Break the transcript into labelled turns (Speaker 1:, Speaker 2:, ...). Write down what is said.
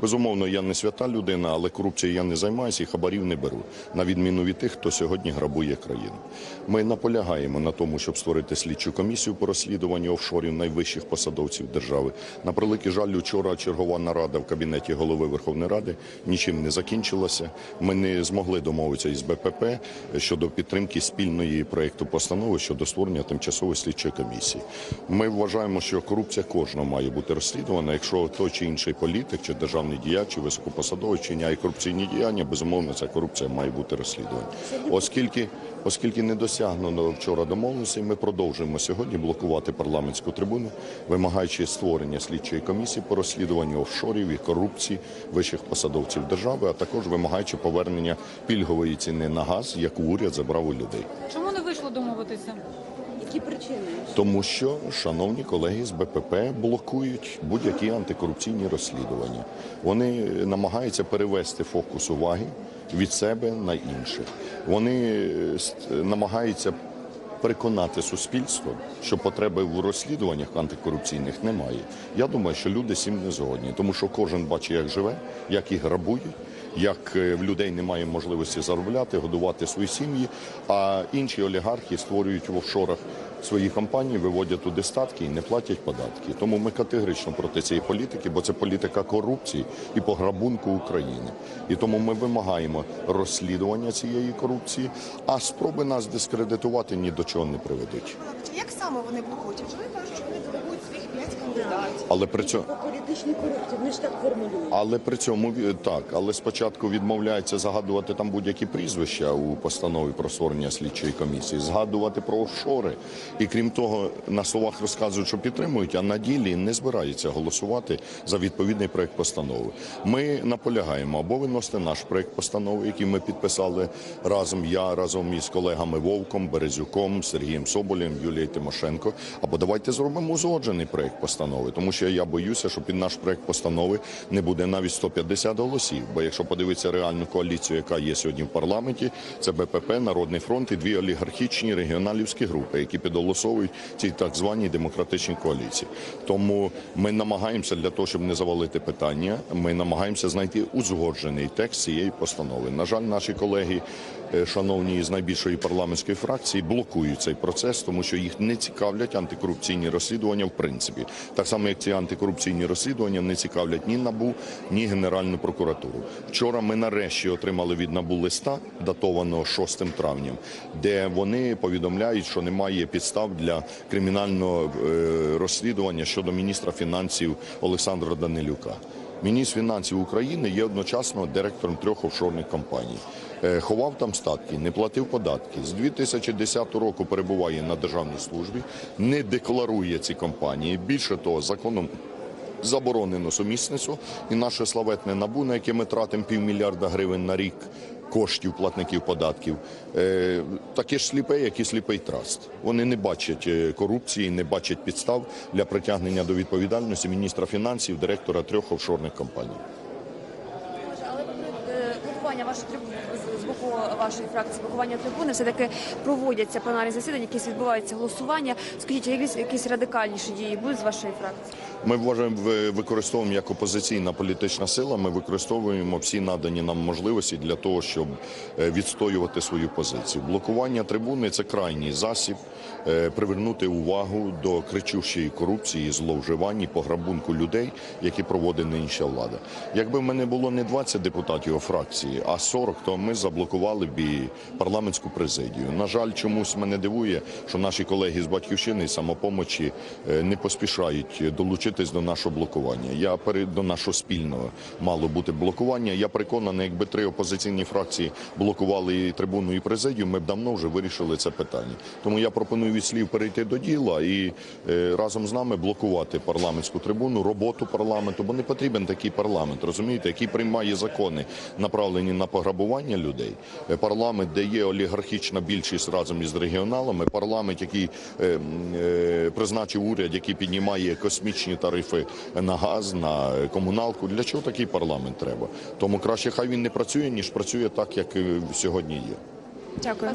Speaker 1: Безумовно, я не свята людина, але корупцією я не займаюся і хабарів не беру, на відміну від тих, хто сьогодні грабує країну. Ми наполягаємо на тому, щоб створити слідчу комісію по розслідуванню офшорів найвищих посадовців держави. На превеликий жаль, вчора чергова нарада в кабінеті голови Верховної Ради нічим не закінчилася. Ми не змогли домовитися із БПП щодо підтримки спільної проекту постанови щодо створення тимчасової слідчої комісії. Ми вважаємо, що корупція кожного має бути розслідувана. Якщо той чи інший політик чи державний діяч, чи високопосадовець чиняє корупційні діяння, безумовно, ця корупція має бути розслідувана. Оскільки, оскільки не досягнено вчора домовленості, ми продовжуємо сьогодні блокувати парламентську трибуну, вимагаючи створення слідчої комісії по розслідуванню офшорів і корупції вищих посадовців держави, а також вимагаючи повернення пільгової ціни на газ, яку уряд забрав у людей.
Speaker 2: Чому не вийшло домовитися?
Speaker 3: Які причини?
Speaker 1: Тому що, шановні колеги з БПП, блокують будь-які антикорупційні розслідування. Вони намагаються перевести фокус уваги від себе на інших. Вони е, намагаються переконати суспільство, що потреби в розслідуваннях антикорупційних немає. Я думаю, що люди цим не згодні, тому що кожен бачить, як живе, як їх грабують. Як е, в людей немає можливості заробляти, годувати свої сім'ї, а інші олігархи створюють в офшорах свої компанії, виводять туди статки і не платять податки. Тому ми категорично проти цієї політики, бо це політика корупції і пограбунку України. І тому ми вимагаємо розслідування цієї корупції, а спроби нас дискредитувати ні до чого не приведуть.
Speaker 4: Як саме вони? Адже вони кажуть, що вони кандидатів.
Speaker 1: Але при цьому
Speaker 3: По політичній корупції, вони ж так формулюють.
Speaker 1: Але при цьому так, але спочатку відмовляється загадувати там будь-які прізвища у постанові про створення слідчої комісії, згадувати про офшори. І крім того, на словах розказують, що підтримують, а на ділі не збираються голосувати за відповідний проект постанови. Ми наполягаємо або виносити наш проект постанови, який ми підписали разом. Я разом із колегами Вовком, Березюком, Сергієм Соболєм, Юлією Тимошенко. Або давайте зробимо узгоджений проект постанови, тому що я боюся, що під наш проект постанови не буде навіть 150 голосів. Бо якщо подивитися реальну коаліцію, яка є сьогодні в парламенті, це БПП, Народний фронт і дві олігархічні регіоналівські групи, які підголосовують цій так званій демократичній коаліції. Тому ми намагаємося для того, щоб не завалити питання. Ми намагаємося знайти узгоджений текст цієї постанови. На жаль, наші колеги. е, Шановні з найбільшої парламентської фракції блокують цей процес, тому що їх не цікавлять антикорупційні розслідування в принципі, так само як ці антикорупційні розслідування не цікавлять ні набу, ні Генеральну прокуратуру. Вчора ми нарешті отримали від набу листа, датованого 6 травням, де вони повідомляють, що немає підстав для кримінального е, розслідування щодо міністра фінансів Олександра Данилюка. Міністр фінансів України є одночасно директором трьох офшорних компаній. Е, Ховав там статки, не платив податки. З 2010 року перебуває на державній службі, не декларує ці компанії. Більше того, законом заборонено сумісництво. І наше славетне набу, на яке ми тратимо півмільярда гривень на рік коштів платників податків, е, таке ж сліпе, як і сліпий траст. Вони не бачать е, корупції, не бачать підстав для притягнення до відповідальності міністра фінансів, директора трьох офшорних компаній.
Speaker 5: Але е, блокування вашої з- боку вашої фракції, блокування трибуни, все таки проводяться пленарні засідання, якісь відбуваються голосування. Скажіть, якісь радикальніші дії будуть з вашої фракції?
Speaker 1: Ми вважаємо, використовуємо як опозиційна політична сила. Ми використовуємо всі надані нам можливості для того, щоб е, відстоювати свою позицію. Блокування трибуни це крайній засіб е, привернути увагу до кричущої корупції, зловживань і пограбунку людей, які проводить нинішня влада. Якби в мене було не 20 депутатів у фракції, а 40, то ми заблокували б і парламентську президію. На жаль, чомусь мене дивує, що наші колеги з батьківщини і самопомочі е, не поспішають долучитись до нашого блокування. Я пере- до нашого спільного мало бути блокування. Я переконаний, якби три опозиційні фракції блокували і трибуну і президію, ми б давно вже вирішили це питання. Тому я пропоную від слів перейти до діла і е, разом з нами блокувати парламентську трибуну, роботу парламенту, бо не потрібен такий парламент, розумієте, який приймає закони, направлені на пограбування людей. Е, Парламент, де є олігархічна більшість разом із регіоналами, парламент, який е, е, призначив уряд, який піднімає космічні тарифи на газ, на комуналку. Для чого такий парламент треба? Тому краще хай він не працює, ніж працює так, як е, сьогодні є.
Speaker 5: Дякую.